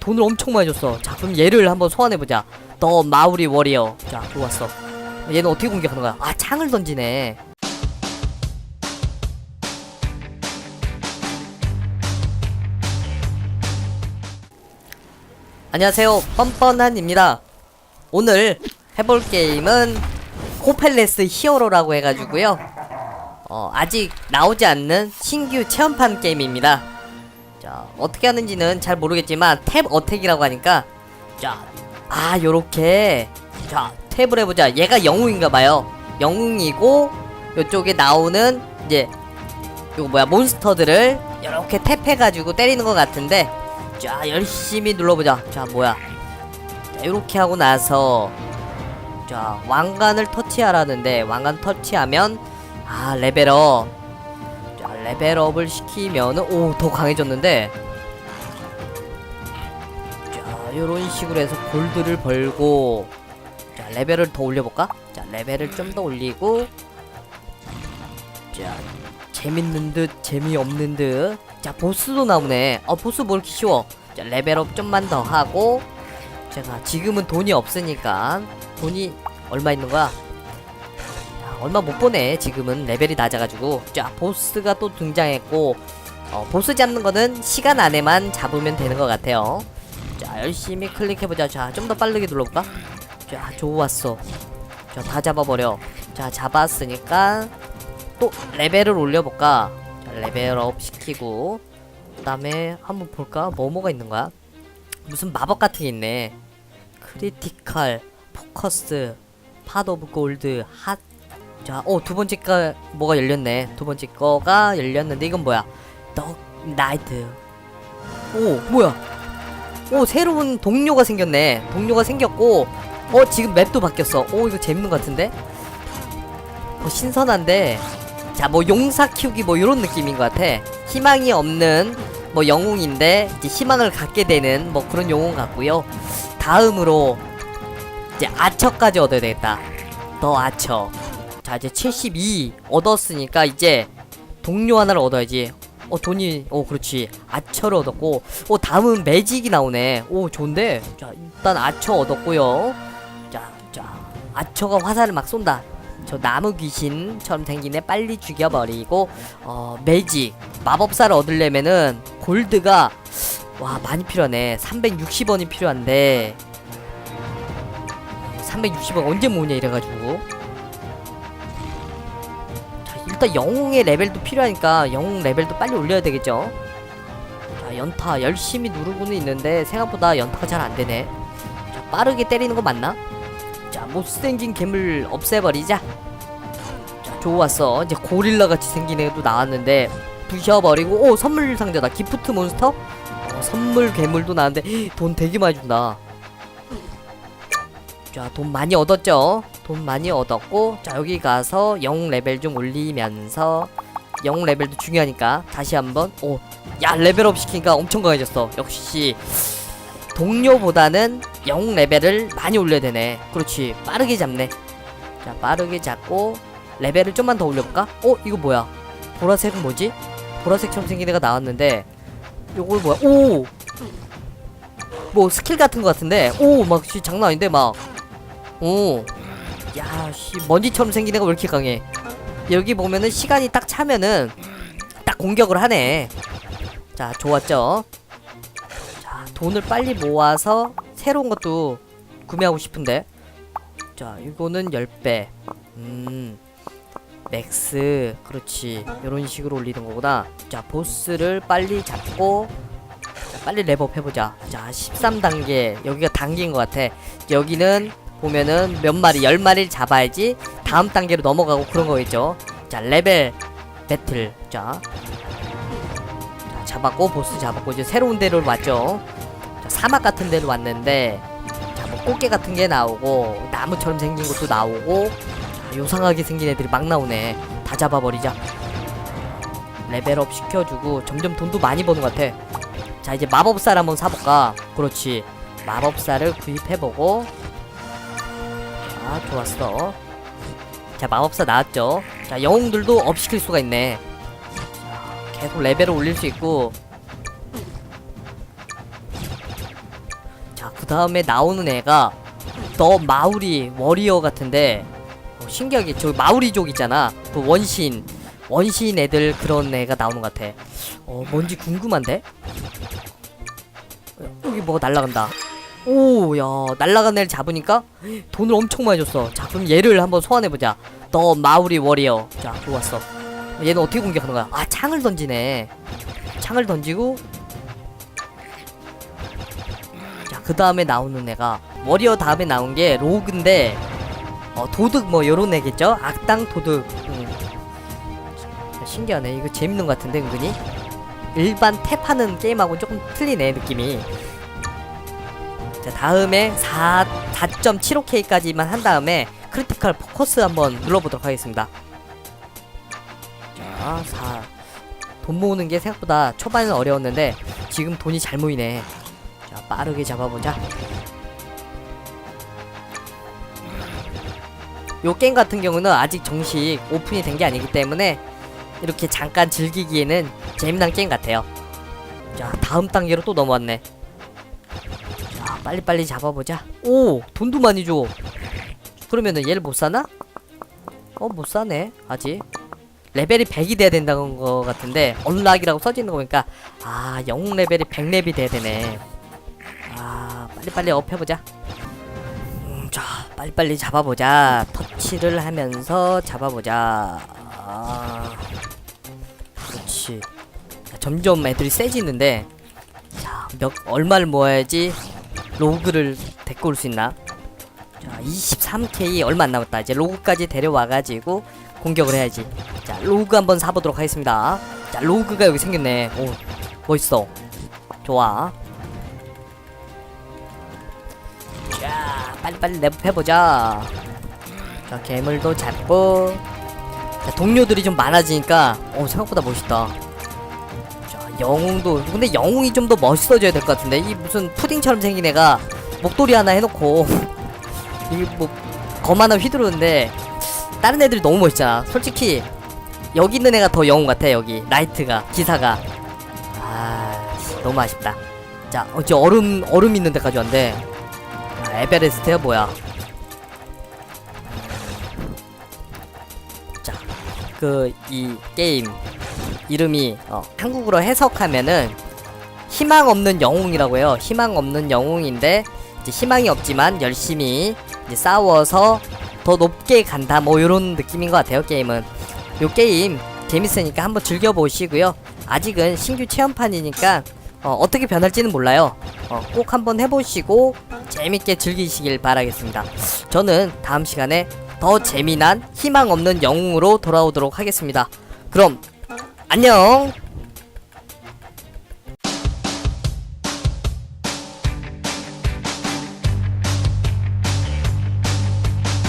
돈을 엄청 많이 줬어. 자 그럼 얘를 한번 소환해보자. 더 마우리 워리어. 자 좋았어. 얘는 어떻게 공격하는 거야? 아 창을 던지네. 안녕하세요. 뻔뻔한입니다. 오늘 해볼 게임은 코펠레스 히어로라고 해가지고요. 어, 아직 나오지 않는 신규 체험판 게임입니다 자 어떻게 하는지는 잘 모르겠지만 탭 어택이라고 하니까 자아 요렇게 자 탭을 해보자. 얘가 영웅인가봐요. 영웅이고 요쪽에 나오는 이제 요거 뭐야 몬스터들을 이렇게 탭해가지고 때리는 것 같은데 자 열심히 눌러보자. 자 뭐야. 자 요렇게 하고 나서 자 왕관을 터치하라는데 왕관 터치하면 아 레벨업. 자 레벨업을 시키면은 오 더 강해졌는데. 자 요런 식으로 해서 골드를 벌고 자 레벨을 더 올려볼까? 자 레벨을 좀 더 올리고 자 재밌는 듯 재미없는 듯자 보스도 나오네. 어 보스 뭐 이렇게 쉬워? 자 레벨업 좀만 더 하고 제가 지금은 돈이 없으니까 돈이 얼마 있는 거야 야, 얼마 못 보네. 지금은 레벨이 낮아가지고. 자 보스가 또 등장했고 어, 보스 잡는 거는 시간 안에만 잡으면 되는 것 같아요. 자 열심히 클릭해보자. 자 좀 더 빠르게 눌러볼까? 자 좋았어. 자 다 잡아버려. 자 잡았으니까 또 레벨을 올려볼까? 자, 레벨업 시키고 그 다음에 한번 볼까? 뭐 뭐가 있는 거야? 무슨 마법 같은 게 있네. 크리티컬 포커스 팟 오브 골드 핫 자, 어, 두 번째 거 뭐가 열렸네. 두 번째 거가 열렸는데 이건 뭐야? 더 나이트. 오, 뭐야? 오, 새로운 동료가 생겼네. 동료가 생겼고, 어, 지금 맵도 바뀌었어. 오, 이거 재밌는 것 같은데? 어, 신선한데. 자, 뭐 용사 키우기 뭐 이런 느낌인 것 같아. 희망이 없는 뭐 영웅인데 이제 희망을 갖게 되는 뭐 그런 영웅 같고요. 다음으로 이제 아처까지 얻어야 되겠다. 더 아처. 자 이제 72 얻었으니까 이제 동료 하나를 얻어야지. 어 돈이 어 그렇지. 아처를 얻었고 어 다음은 매직이 나오네. 오 좋은데? 자 일단 아처 얻었고요. 자자 아처가 화살을 막 쏜다. 저 나무 귀신처럼 생긴 애 빨리 죽여버리고 어 매직 마법사를 얻으려면은 골드가 와 많이 필요하네. 360원이 필요한데. 360원 언제 모으냐 이래가지고. 자, 일단 영웅의 레벨도 필요하니까 영웅 레벨도 빨리 올려야 되겠죠. 자, 연타 열심히 누르고는 있는데 생각보다 연타가 잘 안 되네. 자, 빠르게 때리는 거 맞나? 자, 못생긴 괴물 없애버리자. 자, 좋았어. 이제 고릴라 같이 생긴 애도 나왔는데 부셔버리고 오 선물 상자다. 기프트 몬스터? 어, 선물 괴물도 나왔는데 돈 되게 많이 준다. 자, 돈 많이 얻었죠? 돈 많이 얻었고, 자, 여기 가서 영웅 레벨 좀 올리면서, 영웅 레벨도 중요하니까, 다시 한번, 오, 야, 레벨업 시키니까 엄청 강해졌어. 역시, 동료보다는 영웅 레벨을 많이 올려야 되네. 그렇지, 빠르게 잡네. 자, 빠르게 잡고, 레벨을 좀만 더 올려볼까? 어, 이거 뭐야? 보라색은 뭐지? 보라색처럼 생긴 애가 나왔는데, 요걸 뭐야? 오! 뭐 스킬 같은 거 같은데, 오, 막, 씨, 장난 아닌데, 막. 오. 야, 씨, 먼지처럼 생긴 애가 왜 이렇게 강해? 여기 보면은 시간이 딱 차면은 딱 공격을 하네. 자, 좋았죠? 자, 돈을 빨리 모아서 새로운 것도 구매하고 싶은데. 자, 이거는 10배. 음. 맥스. 그렇지. 이런 식으로 올리는 거구나. 자, 보스를 빨리 잡고 자, 빨리 랩업 해보자. 자, 13단계. 여기가 단계인 것 같아. 여기는 보면은 몇 마리, 열 마리를 잡아야지 다음 단계로 넘어가고 그런 거겠죠. 자, 레벨 배틀. 자. 자, 잡았고, 보스 잡았고, 이제 새로운 데로 왔죠. 자, 사막 같은 데로 왔는데, 자, 뭐 꽃게 같은 게 나오고, 나무처럼 생긴 것도 나오고, 자, 요상하게 생긴 애들이 막 나오네. 다 잡아버리자. 레벨업 시켜주고, 점점 돈도 많이 버는 것 같아. 자, 이제 마법사를 한번 사볼까? 그렇지. 마법사를 구입해보고, 아 좋았어 자 마법사 나왔죠 자 영웅들도 업 시킬 수가 있네 자, 계속 레벨을 올릴 수 있고 자, 그 다음에 나오는 애가 더 마우리 워리어 같은데 어, 신기하게 저 마우리족 있잖아. 그 원신 원신 애들 그런 애가 나오는 것 같아. 어, 뭔지 궁금한데? 어, 여기 뭐가 날라간다. 오, 야, 날라간 애를 잡으니까 돈을 엄청 많이 줬어. 자, 그럼 얘를 한번 소환해보자. 더 마우리 워리어. 자, 들어왔어. 얘는 어떻게 공격하는 거야? 아, 창을 던지네. 창을 던지고. 자, 그 다음에 나오는 애가 워리어 다음에 나온 게 로그인데 어, 도둑 뭐 요런 애겠죠? 악당 도둑. 음. 자, 신기하네. 이거 재밌는 것 같은데 은근히. 일반 탭하는 게임하고 조금 틀리네 느낌이. 자 다음에 4 4.75K까지만 한 다음에 크리티컬 포커스 한번 눌러보도록 하겠습니다. 자, 4. 돈 모으는 게 생각보다 초반에는 어려웠는데 지금 돈이 잘 모이네. 자, 빠르게 잡아보자. 요 게임 같은 경우는 아직 정식 오픈이 된 게 아니기 때문에 이렇게 잠깐 즐기기에는 재미난 게임 같아요. 자, 다음 단계로 또 넘어왔네. 자, 빨리빨리 잡아보자. 오, 돈도 많이 줘. 그러면은 얘를 못 사나? 어, 못 사네. 아직. 레벨이 100이 돼야 된다는 거 같은데 언락이라고 써지는 거 보니까 아, 영웅 레벨이 100렙이 돼야 되네. 아, 빨리빨리 업 해보자. 음, 자, 빨리빨리 잡아보자. 터치를 하면서 잡아보자. 아, 그렇지. 자, 점점 애들이 세지는데, 자, 몇, 얼마를 모아야지 로그를 데리고 올 수 있나? 자, 23K 얼마 안 남았다. 이제 로그까지 데려와가지고 공격을 해야지. 자, 로그 한번 사보도록 하겠습니다. 자, 로그가 여기 생겼네. 오, 멋있어. 좋아. 자, 빨리빨리 랩해보자. 자, 괴물도 잡고. 자, 동료들이 좀 많아지니까, 어, 생각보다 멋있다. 자, 영웅도, 근데 영웅이 좀 더 멋있어져야 될 것 같은데. 이 무슨 푸딩처럼 생긴 애가 목도리 하나 해놓고, 뭐, 검 하나 휘두르는데, 다른 애들이 너무 멋있잖아. 솔직히, 여기 있는 애가 더 영웅 같아, 여기. 라이트가, 기사가. 아, 씨, 너무 아쉽다. 자, 어, 저 얼음, 얼음 있는 데까지 왔는데, 아, 에베레스트야 뭐야? 자, 그 이 게임 이름이 어, 한국어로 해석하면은 희망 없는 영웅이라고 해요. 희망 없는 영웅인데 희망이 없지만 열심히 싸워서 더 높게 간다 뭐 이런 느낌인 것 같아요. 게임은 요 게임 재밌으니까 한번 즐겨 보시고요. 아직은 신규 체험판이니까 어, 어떻게 변할지는 몰라요. 어, 꼭 한번 해보시고 재밌게 즐기시길 바라겠습니다. 저는 다음 시간에 더 재미난 희망 없는 영웅으로 돌아오도록 하겠습니다. 그럼 안녕.